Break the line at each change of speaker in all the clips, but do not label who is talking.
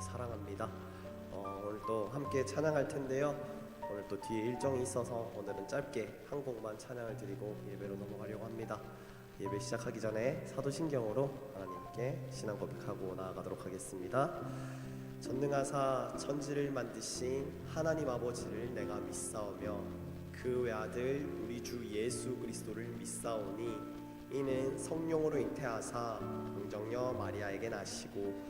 사랑합니다. 어, 오늘 또 함께 찬양할 텐데요. 오늘 또 뒤에 일정이 있어서 오늘은 짧게 한 곡만 찬양을 드리고 예배로 넘어가려고 합니다. 예배 시작하기 전에 사도신경으로 하나님께 신앙 고백하고 나아가도록 하겠습니다. 전능하사 천지를 만드신 하나님 아버지를 내가 믿사오며 그 외아들 우리 주 예수 그리스도를 믿사오니 이는 성령으로 잉태하사 동정녀 마리아에게 나시고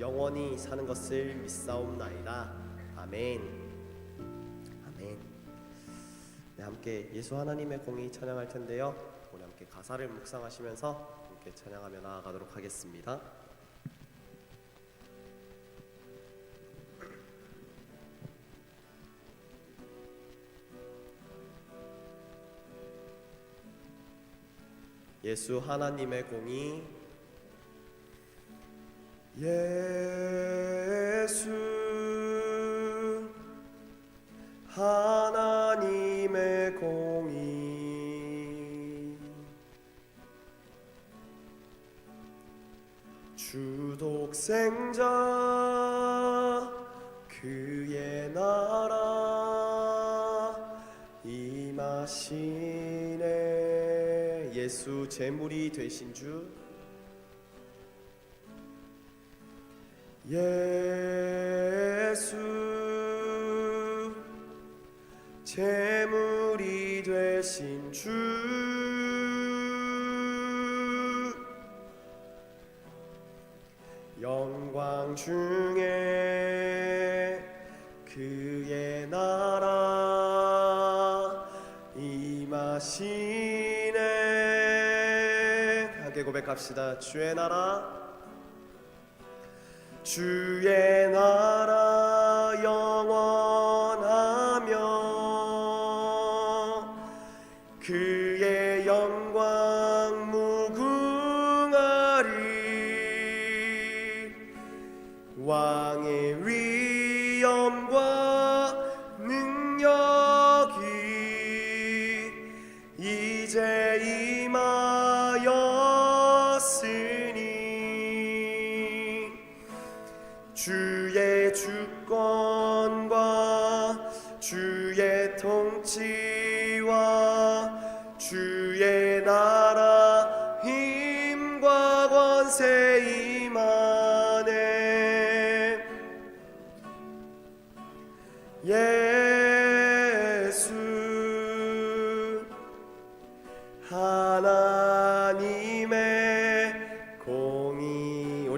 영원히 사는 것을 믿사옵나이다. 아멘. 아멘. 네, 함께 예수 하나님의 공이 찬양할 텐데요. 우리 함께 가사를 묵상하시면서 함께 찬양하며 나아가도록 하겠습니다. 예수 하나님의 공이 예수 하나님의 공이 주독생자 그의 나라 임하시네. 예수 제물이 되신 주 예수 제물이 되신 주. 영광 중에 그의 나라 임하시네. 함께 고백합시다. 주의 나라 주의 나라 영원하며 그의 영광 무궁하리 왕의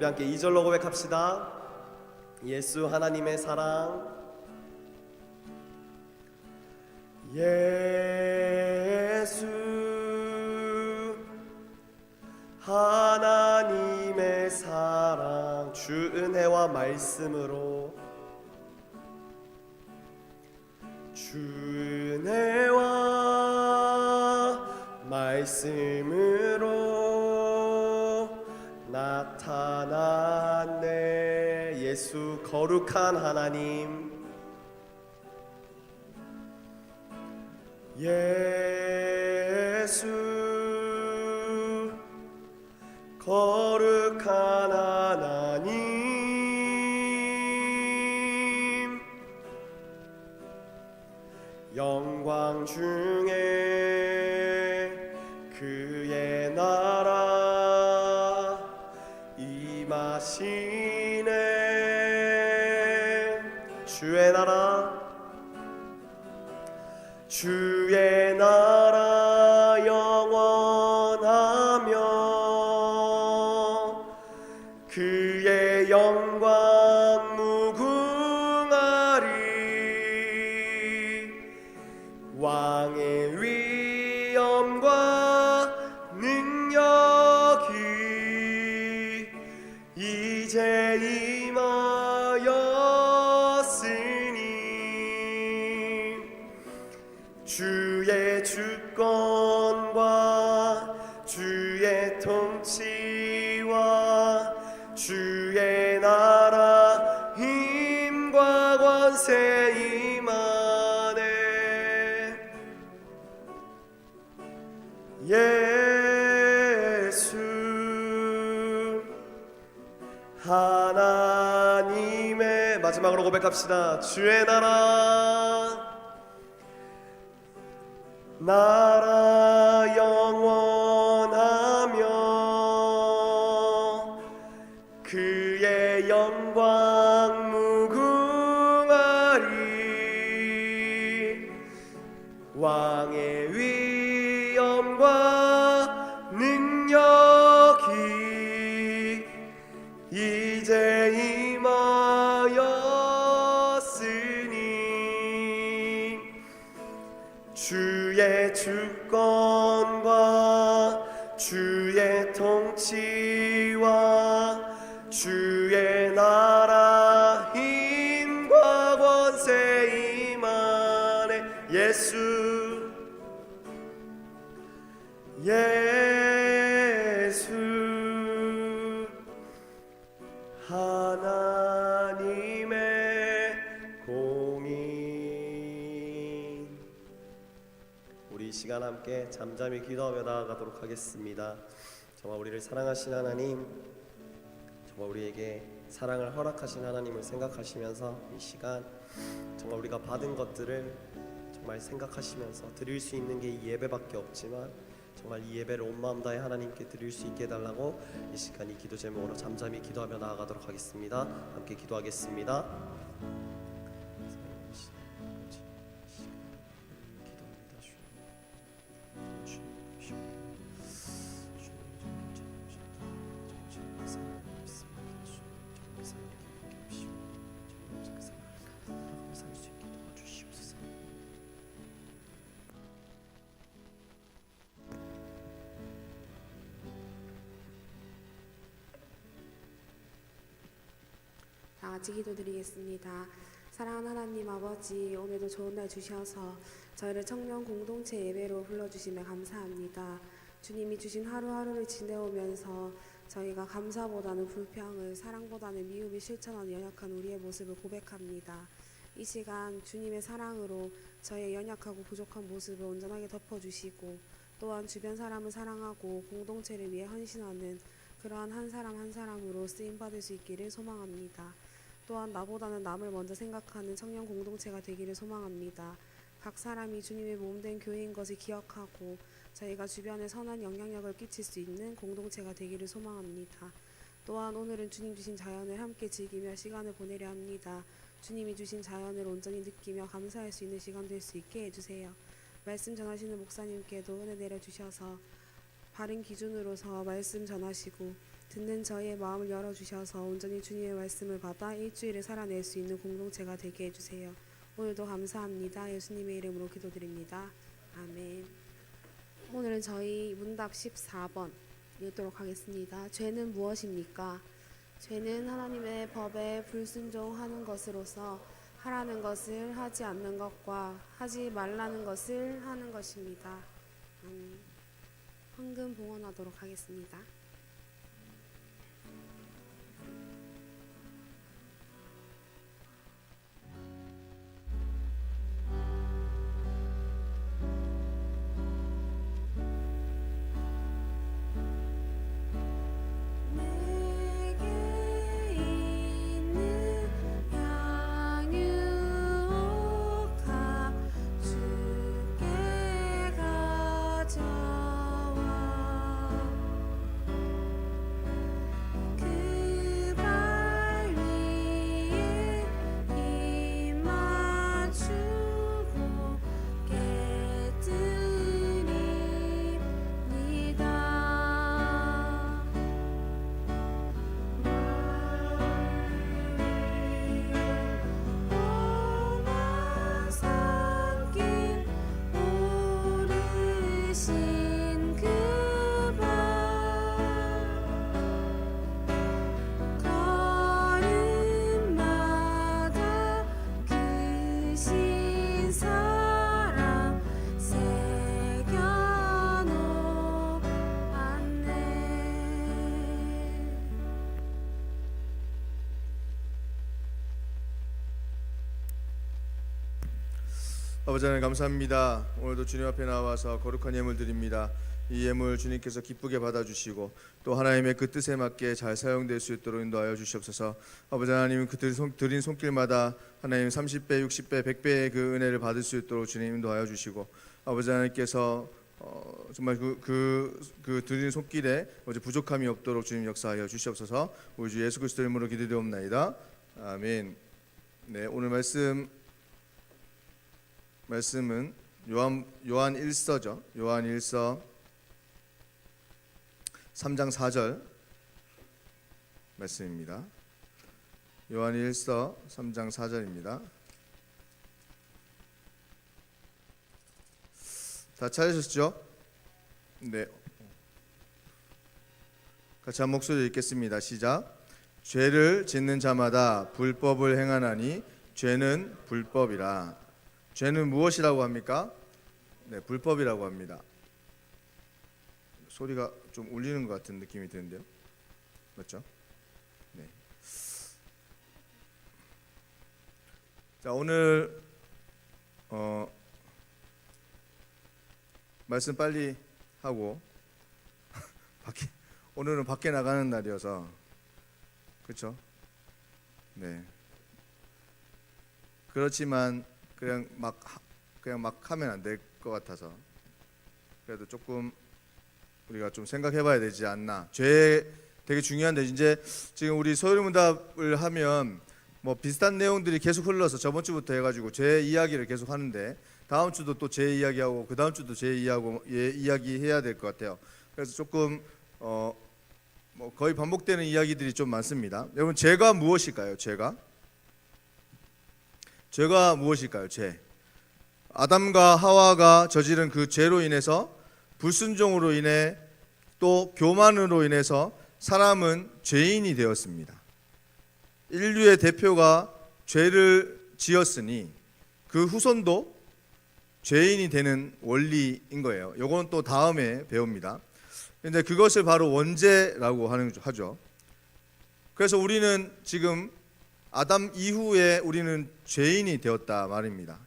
우리 함께 2절로 고백합시다. 예수 하나님의 사랑. 예수 하나님의 사랑 주 은혜와 말씀으로. 주 은혜와 말씀으로 예수 거룩한 하나님. 예수 거룩한 하나님. 영광 중에 그의 나라 임하시 주 마지막으로 고백합시다. 주의 나라 나라 주의 주권과 주의 통치 함께 잠잠히 기도하며 나아가도록 하겠습니다. 정말 우리를 사랑하신 하나님, 정말 우리에게 사랑을 허락하신 하나님을 생각하시면서 이 시간 정말 우리가 받은 것들을 정말 생각하시면서 드릴 수 있는 게 이 예배밖에 없지만 정말 이 예배를 온 마음 다해 하나님께 드릴 수 있게 해달라고 이 시간 이 기도 제목으로 잠잠히 기도하며 나아가도록 하겠습니다. 함께 기도하겠습니다.
같이 기도드리겠습니다. 사랑하는 하나님 아버지, 오늘도 좋은 날 주셔서 저희를 청년 공동체 예배로 불러주시며 감사합니다. 주님이 주신 하루하루를 지내오면서 저희가 감사보다는 불평을, 사랑보다는 미움을 실천하는 연약한 우리의 모습을 고백합니다. 이 시간 주님의 사랑으로 저의 연약하고 부족한 모습을 온전하게 덮어주시고 또한 주변 사람을 사랑하고 공동체를 위해 헌신하는 그러한 한 사람 한 사람으로 쓰임 받을 수 있기를 소망합니다. 또한 나보다는 남을 먼저 생각하는 청년 공동체가 되기를 소망합니다. 각 사람이 주님의 몸된 교회인 것을 기억하고 저희가 주변에 선한 영향력을 끼칠 수 있는 공동체가 되기를 소망합니다. 또한 오늘은 주님 주신 자연을 함께 즐기며 시간을 보내려 합니다. 주님이 주신 자연을 온전히 느끼며 감사할 수 있는 시간 될 수 있게 해주세요. 말씀 전하시는 목사님께도 은혜 내려 주셔서 바른 기준으로서 말씀 전하시고 듣는 저희의 마음을 열어 주셔서 온전히 주님의 말씀을 받아 일주일을 살아낼 수 있는 공동체가 되게 해주세요. 오늘도 감사합니다. 예수님의 이름으로 기도드립니다. 아멘. 오늘은 저희 문답 14번 읽도록 하겠습니다. 죄는 무엇입니까? 죄는 하나님의 법에 불순종하는 것으로서 하라는 것을 하지 않는 것과 하지 말라는 것을 하는 것입니다. 아멘. 황금 봉헌하도록 하겠습니다.
아버지 하나님 감사합니다. 오늘도 주님 앞에 나와서 거룩한 예물 드립니다. 이 예물 주님께서 기쁘게 받아주시고 또 하나님의 그 뜻에 맞게 잘 사용될 수 있도록 인도하여 주시옵소서. 아버지 하나님 그 드린, 손길마다 하나님 30배, 60배, 100배의 그 은혜를 받을 수 있도록 주님 인도하여 주시고 아버지 하나님께서 어, 정말 그, 그, 그 드린 손길에 부족함이 없도록 주님 역사하여 주시옵소서. 우리 주 예수 그리스도 이름으로 기도드옵나이다. 아멘. 네 오늘 말씀 말씀은 요한 요한 1서죠. 요한 1서 3장 4절 말씀입니다. 요한 1서 3장 4절입니다. 다 찾으셨죠? 네. 같이 한 목소리 읽겠습니다. 시작. 죄를 짓는 자마다 불법을 행하나니 죄는 불법이라. 죄는 무엇이라고 합니까? 네, 불법이라고 합니다. 소리가 좀 울리는 것 같은 느낌이 드는데요. 맞죠? 네. 자, 오늘 어 말씀 빨리 하고 밖에 오늘은 밖에 나가는 날이어서 그렇죠? 네. 그렇지만 그냥 막 하- 그냥 막 하면 안 될 것 같아서 그래도 조금 우리가 좀 생각해봐야 되지 않나. 죄 되게 중요한데 이제 지금 우리 소유문답을 하면 뭐 비슷한 내용들이 계속 흘러서 저번 주부터 해가지고 죄 이야기를 계속 하는데 다음 주도 또죄 이야기하고 그 다음 주도 죄 이야기하고 예, 이야기 해야 될 것 같아요. 그래서 조금 어. 뭐 거의 반복되는 이야기들이 좀 많습니다. 여러분 죄가 무엇일까요? 죄가 죄가 무엇일까요? 죄. 아담과 하와가 저지른 그 죄로 인해서 불순종으로 인해 또 교만으로 인해서 사람은 죄인이 되었습니다. 인류의 대표가 죄를 지었으니 그 후손도 죄인이 되는 원리인 거예요. 요건 또 다음에 배웁니다. 근데 그것을 바로 원죄라고 하는 하죠. 그래서 우리는 지금 아담 이후에 우리는 죄인이 되었다 말입니다.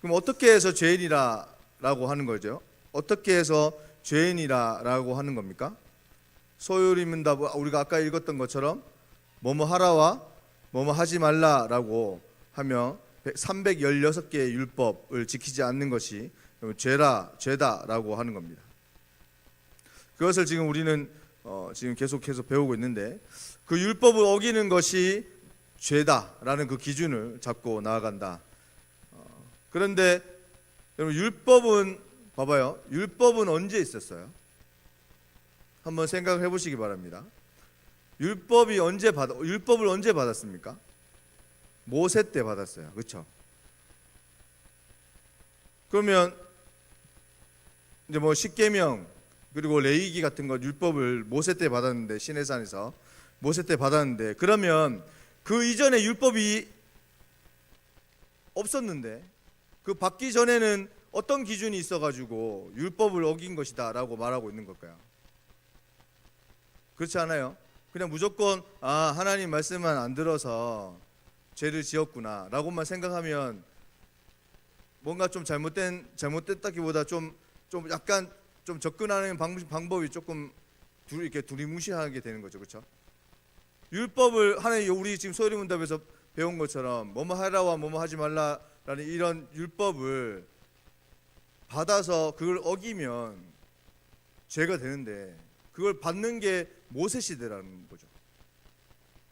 그럼 어떻게 해서 죄인이라라고 하는 거죠? 어떻게 해서 죄인이라라고 하는 겁니까? 소유리문답 우리가 아까 읽었던 것처럼 뭐뭐 하라와 뭐뭐 하지 말라라고 하며 316개의 율법을 지키지 않는 것이 죄라 죄다라고 하는 겁니다. 그것을 지금 우리는 어, 지금 계속해서 배우고 있는데 그 율법을 어기는 것이 죄다라는 그 기준을 잡고 나아간다. 어, 그런데 여러분 율법은 봐봐요. 율법은 언제 있었어요? 한번 생각해 보시기 바랍니다. 율법이 언제 받 율법을 언제 받았습니까? 모세 때 받았어요. 그렇죠? 그러면 이제 뭐 십계명 그리고 레이기 같은 거 율법을 모세 때 받았는데 시내산에서 모세 때 받았는데 그러면 그 이전에 율법이 없었는데 그 받기 전에는 어떤 기준이 있어가지고 율법을 어긴 것이다라고 말하고 있는 걸까요? 그렇지 않아요? 그냥 무조건 아 하나님 말씀만 안 들어서 죄를 지었구나라고만 생각하면 뭔가 좀 잘못된 잘못됐다기보다 좀 좀 약간 좀 접근하는 방, 방법이 조금 둘 이렇게 두리뭉실하게 되는 거죠, 그렇죠? 율법을 하나님 우리 지금 소리 문답에서 배운 것처럼 뭐뭐 하라와 뭐뭐 하지 말라라는 이런 율법을 받아서 그걸 어기면 죄가 되는데 그걸 받는 게 모세 시대라는 거죠.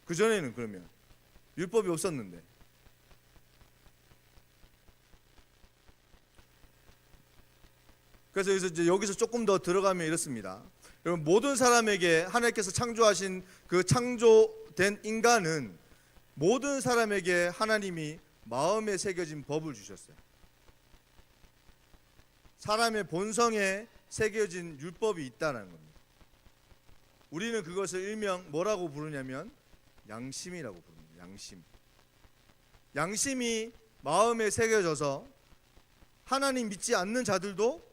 그 전에는 그러면 율법이 없었는데 그래서 여기서 조금 더 들어가면 이렇습니다. 여러분 모든 사람에게 하나님께서 창조하신 그 창조된 인간은 모든 사람에게 하나님이 마음에 새겨진 법을 주셨어요. 사람의 본성에 새겨진 율법이 있다는 겁니다. 우리는 그것을 일명 뭐라고 부르냐면 양심이라고 부릅니다. 양심. 양심이 마음에 새겨져서 하나님 믿지 않는 자들도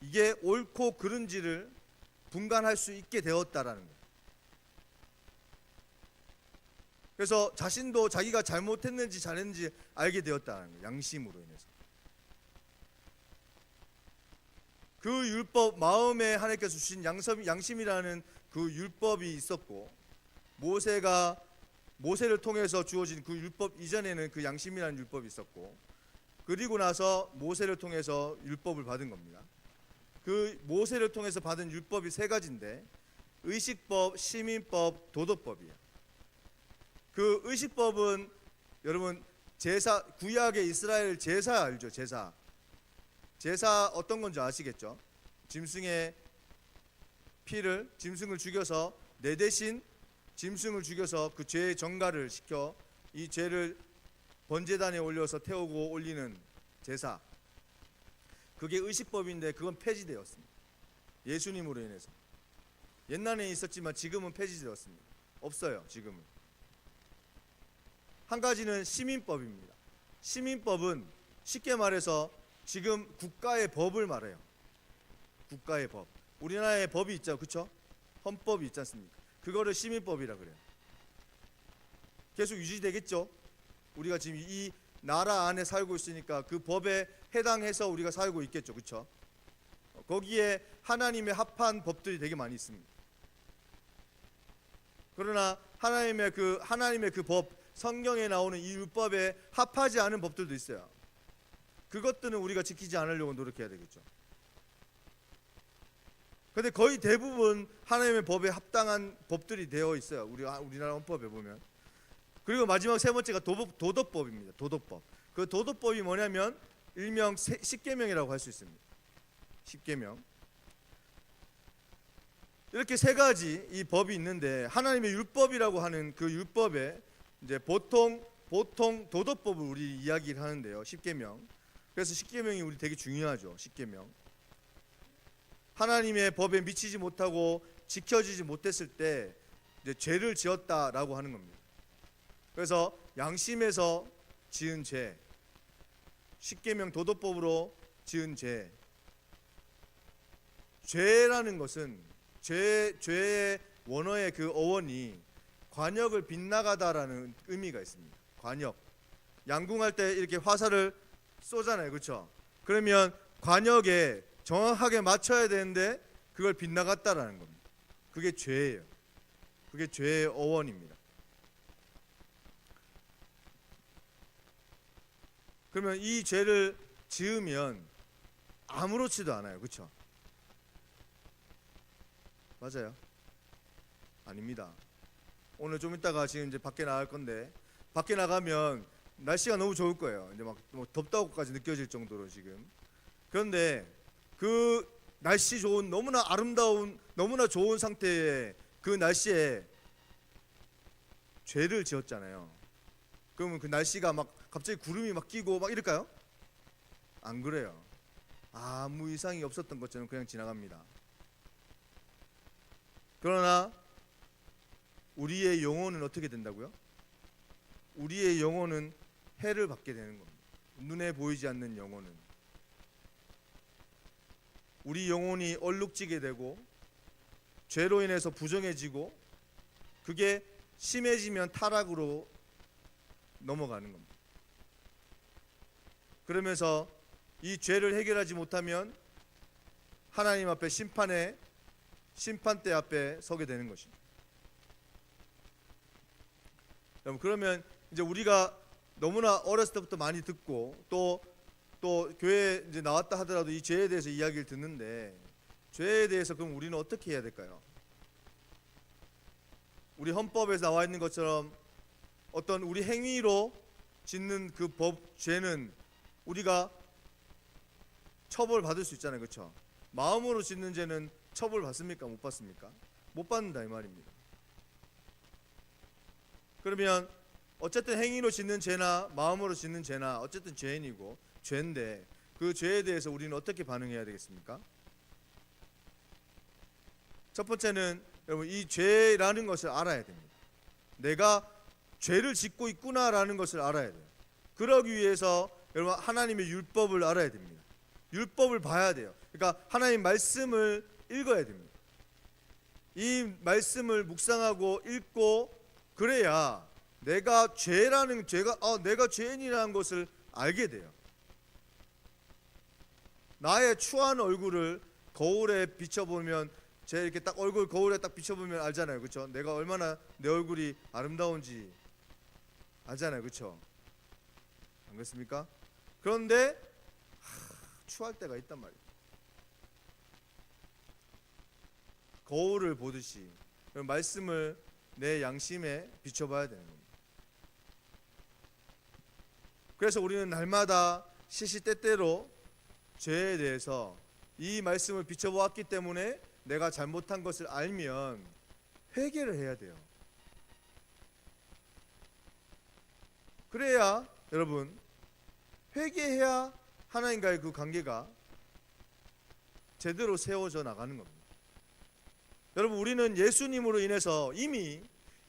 이게 옳고 그른지를 분간할 수 있게 되었다라는 거예요. 그래서 자신도 자기가 잘못했는지 잘했는지 알게 되었다는 거예요. 양심으로 인해서. 그 율법 마음에 하나님께서 주신 양심, 양심이라는 그 율법이 있었고 모세가 모세를 통해서 주어진 그 율법 이전에는 그 양심이라는 율법이 있었고 그리고 나서 모세를 통해서 율법을 받은 겁니다. 그 모세를 통해서 받은 율법이 세 가지인데 의식법, 시민법, 도덕법이에요. 그 의식법은 여러분 제사 구약의 이스라엘 제사 알죠? 제사. 제사 어떤 건지 아시겠죠? 짐승의 피를 짐승을 죽여서 내 대신 짐승을 죽여서 그 죄의 정가를 시켜 이 죄를 번제단에 올려서 태우고 올리는 제사. 그게 의식법인데 그건 폐지되었습니다. 예수님으로 인해서. 옛날에 있었지만 지금은 폐지되었습니다. 없어요, 지금은. 한 가지는 시민법입니다. 시민법은 쉽게 말해서 지금 국가의 법을 말해요. 국가의 법. 우리나라의 법이 있죠, 그렇죠? 헌법이 있지 않습니까? 그거를 시민법이라 그래요. 계속 유지되겠죠. 우리가 지금 이 나라 안에 살고 있으니까 그 법에 해당해서 우리가 살고 있겠죠, 그렇죠? 거기에 하나님의 합한 법들이 되게 많이 있습니다. 그러나 하나님의 그 하나님의 그 법 성경에 나오는 이 율법에 합하지 않은 법들도 있어요. 그것들은 우리가 지키지 않으려고 노력해야 되겠죠. 근데 거의 대부분 하나님의 법에 합당한 법들이 되어 있어요. 우리 우리나라 헌법에 보면. 그리고 마지막 세 번째가 도덕, 도덕법입니다. 도덕법. 그 도덕법이 뭐냐면 일명 세- 십계명이라고 할 수 있습니다. 십계명. 이렇게 세 가지 이 법이 있는데 하나님의 율법이라고 하는 그 율법에 이제 보통 보통 도덕법을 우리 이야기를 하는데요. 십계명. 그래서 십계명이 우리 되게 중요하죠. 십계명. 하나님의 법에 미치지 못하고 지켜지지 못했을 때 이제 죄를 지었다라고 하는 겁니다. 그래서 양심에서 지은 죄, 십계명 도덕법으로 지은 죄, 죄라는 것은 죄 죄의 원어의 그 어원이 관역을 빗나가다라는 의미가 있습니다. 관역. 양궁할 때 이렇게 화살을 쏘잖아요. 그렇죠? 그러면 관역에 정확하게 맞춰야 되는데 그걸 빗나갔다라는 겁니다. 그게 죄예요. 그게 죄의 어원입니다. 그러면 이 죄를 지으면 아무렇지도 않아요. 그렇죠? 맞아요. 아닙니다. 오늘 좀 이따가 지금 이제 밖에 나갈 건데 밖에 나가면 날씨가 너무 좋을 거예요. 이제 막 뭐 덥다고까지 느껴질 정도로 지금. 그런데 그 날씨 좋은 너무나 아름다운 너무나 좋은 상태의 그 날씨에 죄를 지었잖아요. 그러면 그 날씨가 막 갑자기 구름이 막 끼고 막 이럴까요? 안 그래요. 아무 이상이 없었던 것처럼 그냥 지나갑니다. 그러나 우리의 영혼은 어떻게 된다고요? 우리의 영혼은 해를 받게 되는 겁니다. 눈에 보이지 않는 영혼은 우리 영혼이 얼룩지게 되고 죄로 인해서 부정해지고 그게 심해지면 타락으로 넘어가는 겁니다. 그러면서 이 죄를 해결하지 못하면 하나님 앞에 심판에 심판대 앞에 서게 되는 것입니다. 여러분 그러면 이제 우리가 너무나 어렸을 때부터 많이 듣고 또 또 교회 이제 나왔다 하더라도 이 죄에 대해서 이야기를 듣는데 죄에 대해서 그럼 우리는 어떻게 해야 될까요? 우리 헌법에서 나와 있는 것처럼 어떤 우리 행위로 짓는 그 법 죄는 우리가 처벌 받을 수 있잖아요, 그렇죠? 마음으로 짓는 죄는 처벌 받습니까? 못 받습니까? 못 받는다 이 말입니다. 그러면 어쨌든 행위로 짓는 죄나 마음으로 짓는 죄나 어쨌든 죄인이고 죄인데 그 죄에 대해서 우리는 어떻게 반응해야 되겠습니까? 첫 번째는 여러분 이 죄라는 것을 알아야 됩니다. 내가 죄를 짓고 있구나라는 것을 알아야 돼요. 그러기 위해서 여러분 하나님의 율법을 알아야 됩니다. 율법을 봐야 돼요. 그러니까 하나님 말씀을 읽어야 됩니다. 이 말씀을 묵상하고 읽고 그래야 내가 죄라는 죄가 어, 내가 죄인이라는 것을 알게 돼요. 나의 추한 얼굴을 거울에 비춰보면 제 이렇게 딱 얼굴 거울에 딱 비춰보면 알잖아요, 그렇죠? 내가 얼마나 내 얼굴이 아름다운지 알잖아요, 그렇죠? 안 그렇습니까? 그런데 하, 추할 때가 있단 말이에요. 거울을 보듯이 말씀을 내 양심에 비춰봐야 되는 겁니다. 그래서 우리는 날마다 시시때때로 죄에 대해서 이 말씀을 비춰보았기 때문에 내가 잘못한 것을 알면 회개를 해야 돼요. 그래야 여러분 회개해야 하나님과의 그 관계가 제대로 세워져 나가는 겁니다. 여러분 우리는 예수님으로 인해서 이미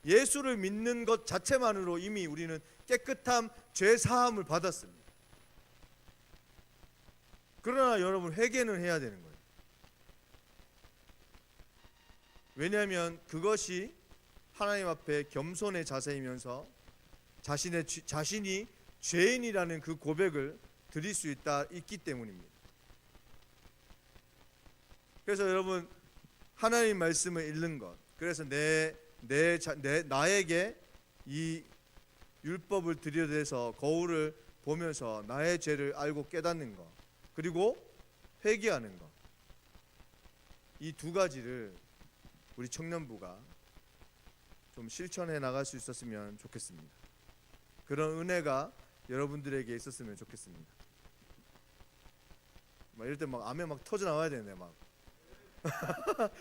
예수를 믿는 것 자체만으로 이미 우리는 깨끗함, 죄 사함을 받았습니다. 그러나 여러분 회개는 해야 되는 거예요. 왜냐하면 그것이 하나님 앞에 겸손의 자세이면서 자신의 죄- 자신이 죄인이라는 그 고백을 드릴 수 있다 있기 때문입니다. 그래서 여러분 하나님 말씀을 읽는 것. 그래서 내 내 내 나에게 이 율법을 들여대서 거울을 보면서 나의 죄를 알고 깨닫는 것. 그리고 회개하는 것. 이 두 가지를 우리 청년부가 좀 실천해 나갈 수 있었으면 좋겠습니다. 그런 은혜가 여러분들에게 있었으면 좋겠습니다. 막 이럴 때 막 암에 막 터져 나와야 되는데 막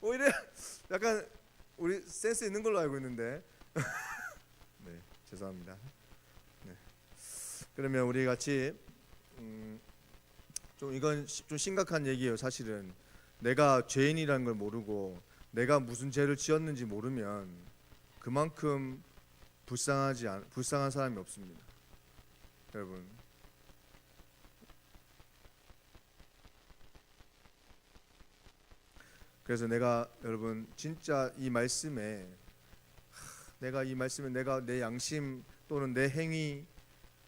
오히려 약간 우리 센스 있는 걸로 알고 있는데 네 죄송합니다. 네 그러면 우리 같이 음, 좀 이건 시- 좀 심각한 얘기예요. 사실은 내가 죄인이라는 걸 모르고 내가 무슨 죄를 지었는지 모르면 그만큼 불쌍하지 않, 불쌍한 사람이 없습니다. 여러분 그래서 내가 여러분 진짜 이 말씀에 하, 내가 이 말씀에 내가 내 양심 또는 내 행위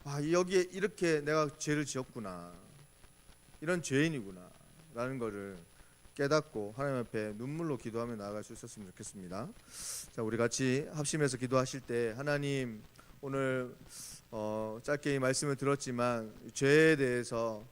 아 여기에 이렇게 내가 죄를 지었구나 이런 죄인이구나 라는 거를 깨닫고 하나님 앞에 눈물로 기도하며 나아갈 수 있었으면 좋겠습니다. 자 우리 같이 합심해서 기도하실 때 하나님 오늘 어, 짧게 이 말씀을 들었지만 죄에 대해서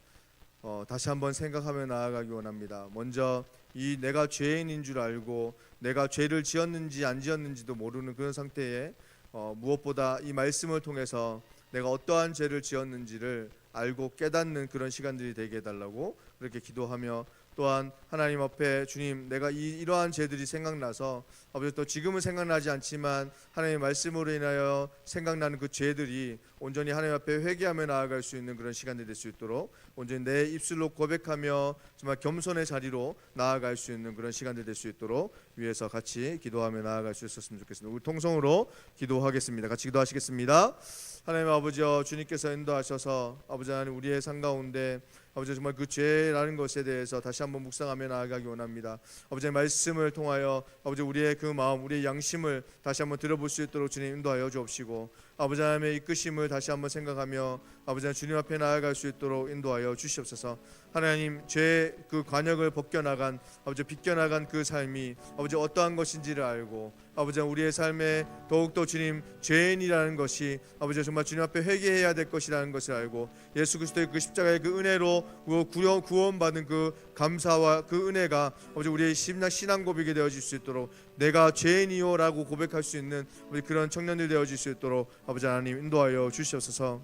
어, 다시 한번 생각하며 나아가기 원합니다. 먼저 이 내가 죄인인 줄 알고 내가 죄를 지었는지 안 지었는지도 모르는 그런 상태에 어, 무엇보다 이 말씀을 통해서 내가 어떠한 죄를 지었는지를 알고 깨닫는 그런 시간들이 되게 해달라고 그렇게 기도하며 또한 하나님 앞에 주님 내가 이, 이러한 죄들이 생각나서 아버지 또 지금은 생각나지 않지만 하나님의 말씀으로 인하여 생각나는 그 죄들이 온전히 하나님 앞에 회개하며 나아갈 수 있는 그런 시간들이 될 수 있도록 온전히 내 입술로 고백하며 정말 겸손의 자리로 나아갈 수 있는 그런 시간들 될 수 있도록 위해서 같이 기도하며 나아갈 수 있었으면 좋겠습니다. 우리 통성으로 기도하겠습니다. 같이 기도하시겠습니다. 하나님 아버지여 주님께서 인도하셔서 아버지 하나님 우리의 삶 가운데 아버지 정말 그 죄라는 것에 대해서 다시 한번 묵상하며 나아가기 원합니다. 아버지의 말씀을 통하여 아버지 우리의 그 마음, 우리의 양심을 다시 한번 들어볼 수 있도록 주님 인도하여 주옵시고 아버지 하나님의 이끄심을 다시 한번 생각하며 아버지 하나님 주님 앞에 나아갈 수 있도록 인도하여 주시옵소서. 하나님 죄그 관역을 벗겨나간 아버지 비껴나간 그 삶이 아버지 어떠한 것인지를 알고 아버지 우리의 삶에 더욱더 주님 죄인이라는 것이 아버지 정말 주님 앞에 회개해야 될 것이라는 것을 알고 예수 그리스도의 그 십자가의 그 은혜로 그 구원 구원 받은 그 감사와 그 은혜가 아버지 우리의 신앙 신앙 고백이 되어질 수 있도록 내가 죄인이요라고 고백할 수 있는 우리 그런 청년들 되어질 수 있도록 아버지 하나님 인도하여 주시옵소서.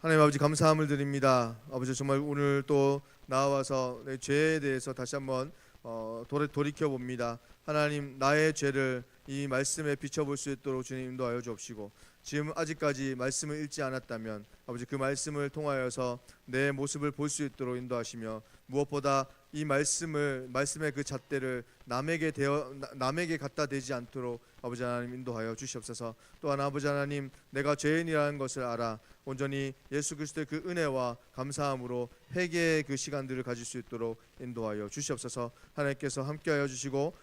하나님 아버지 감사함을 드립니다. 아버지 정말 오늘 또 나와서 내 죄에 대해서 다시 한번 어, 돌이, 돌이켜 봅니다. 하나님 나의 죄를 이 말씀에 비춰볼 수 있도록 주님 인도하여 주옵시고 지금 아직까지 말씀을 읽지 않았다면 아버지 그 말씀을 통하여서 내 모습을 볼 수 있도록 인도하시며 무엇보다 이 말씀을 말씀의 그 잣대를 남에게 나- 남에게 갖다 대지 않도록 아버지 하나님 인도하여 주시옵소서. 또한 아버지 하나님 내가 죄인이라는 것을 알아 온전히 예수 그리스도의 그 은혜와 감사함으로 회개의 그 시간들을 가질 수 있도록 인도하여 주시옵소서. 하나님께서 함께하여 주시고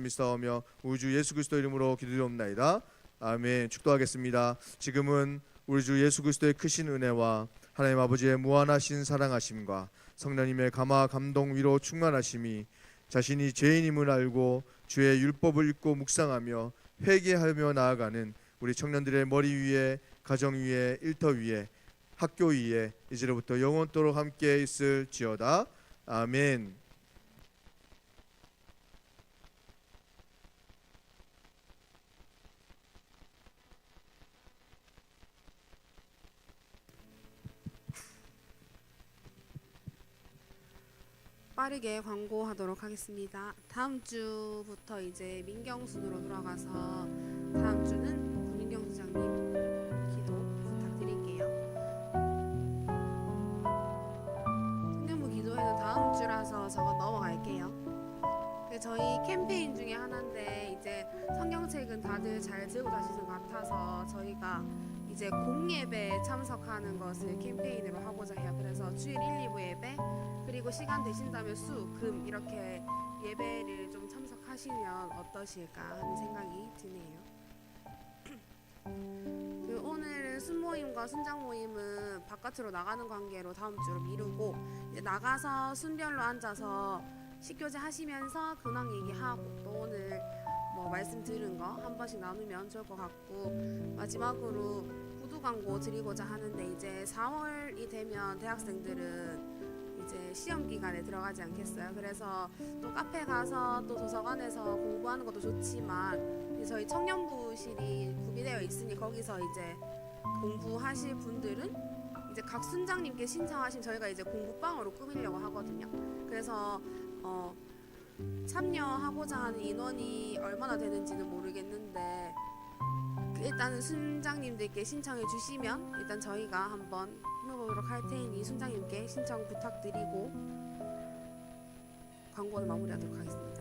믿사오며 우주 예수 그리스도 이름으로 기도드리옵나이다. 아멘. 축도하겠습니다. 지금은 우리 주 예수 그리스도의 크신 은혜와 하나님 아버지의 무한하신 사랑하심과 성령님의 감화 감동 위로 충만하심이 자신이 죄인임을 알고 주의 율법을 읽고 묵상하며 회개하며 나아가는 우리 청년들의 머리 위에 가정 위에 일터 위에 학교 위에 이제로부터 영원토록 함께 있을지어다 아멘.
빠르게 광고하도록 하겠습니다. 다음 주부터 이제 민경순으로 돌아가서 다음 주는 구민경 수장님 기도 부탁드릴게요. 청년부 기도회는 다음 주라서 저거 넘어갈게요. 그 저희 캠페인 중에 하나인데 이제 성경책은 다들 잘 들고 다니는 것 같아서 저희가 이제 공예배에 참석하는 것을 캠페인으로 하고자 해요. 그래서 주일 1, 2부 예배 그리고 시간 되신다면 수, 금 이렇게 예배를 좀 참석하시면 어떠실까 하는 생각이 드네요. 그 오늘은 순모임과 순장 모임은 바깥으로 나가는 관계로 다음 주로 미루고 이제 나가서 순별로 앉아서 식교제 하시면서 근황 얘기하고 또 오늘 뭐 말씀 들은 거한 번씩 나누면 좋을 것 같고 마지막으로 구두 광고 드리고자 하는데 이제 4월이 되면 대학생들은 이제 시험 기간에 들어가지 않겠어요. 그래서 또 카페 가서 또 도서관에서 공부하는 것도 좋지만 저희 청년부실이 구비되어 있으니 거기서 이제 공부하실 분들은 이제 각 순장님께 신청하신 저희가 이제 공부방으로 꾸미려고 하거든요. 그래서 어 참여하고자 하는 인원이 얼마나 되는지는 모르겠는데 일단은 순장님들께 신청해 주시면 일단 저희가 한번 해보도록 할 테니 순장님께 신청 부탁드리고 광고를 마무리하도록 하겠습니다.